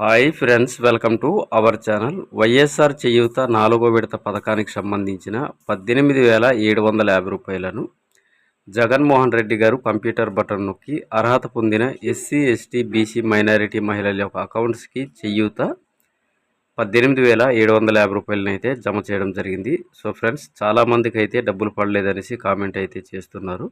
Hi friends welcome to our channel. YSR Cheyutha నాలుగో విడత పథకానికి సంబంధించిన పద్దెనిమిది వేల ఏడు వందల యాభై రూపాయలను జగన్మోహన్ రెడ్డి గారు కంప్యూటర్ బటన్ నొక్కి అర్హత పొందిన ఎస్సీ ఎస్టీ బీసీ మైనారిటీ మహిళల యొక్క అకౌంట్స్కి చేయూత పద్దెనిమిది వేల ఏడు వందల యాభై రూపాయలను అయితే జమ చేయడం జరిగింది. సో ఫ్రెండ్స్ చాలామందికి అయితే డబ్బులు పడలేదనేసి కామెంట్ అయితే చేస్తున్నారు.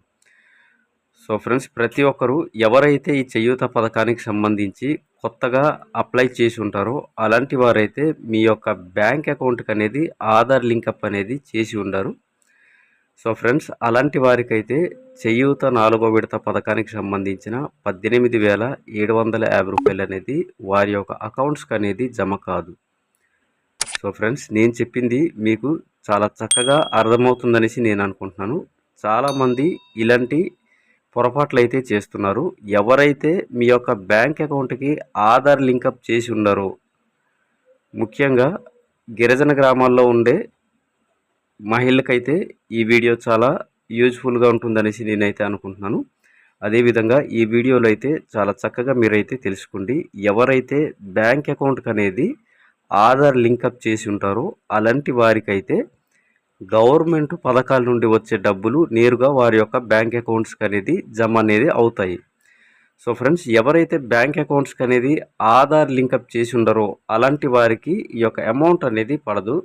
సో ఫ్రెండ్స్ ప్రతి ఒక్కరూ ఎవరైతే ఈ చేయూత పథకానికి సంబంధించి కొత్తగా అప్లై చేసి ఉంటారో అలాంటి వారైతే మీ యొక్క బ్యాంక్ అకౌంట్కి అనేది ఆధార్ లింకప్ అనేది చేసి ఉండరు. సో ఫ్రెండ్స్ అలాంటి వారికైతే చేయూత నాలుగో విడత పథకానికి సంబంధించిన పద్దెనిమిది వేల ఏడు వందల యాభై రూపాయలు అనేది వారి యొక్క అకౌంట్స్కి అనేది జమ కాదు. సో ఫ్రెండ్స్ నేను చెప్పింది మీకు చాలా చక్కగా అర్థమవుతుందనేసి నేను అనుకుంటున్నాను. చాలామంది ఇలాంటి పొరపాట్లు అయితే చేస్తున్నారు. ఎవరైతే మీ యొక్క బ్యాంక్ అకౌంట్కి ఆధార్ లింకప్ చేసి ఉన్నారో ముఖ్యంగా గిరిజన గ్రామాల్లో ఉండే మహిళలకైతే ఈ వీడియో చాలా యూజ్ఫుల్గా ఉంటుందనేసి నేనైతే అనుకుంటున్నాను. అదేవిధంగా ఈ వీడియోలో అయితే చాలా చక్కగా మీరైతే తెలుసుకోండి. ఎవరైతే బ్యాంక్ అకౌంట్కి అనేది ఆధార్ లింకప్ చేసి ఉంటారో అలాంటి వారికైతే గవర్నమెంట్ పథకాల నుండి వచ్చే డబ్బులు నేరుగా వారి యొక్క బ్యాంక్ అకౌంట్స్కి అనేది జమ అనేది అవుతాయి. సో ఫ్రెండ్స్ ఎవరైతే బ్యాంక్ అకౌంట్స్కి అనేది ఆధార్ లింకప్ చేసి ఉండరో అలాంటి వారికి ఈ యొక్క అమౌంట్ అనేది పడదు.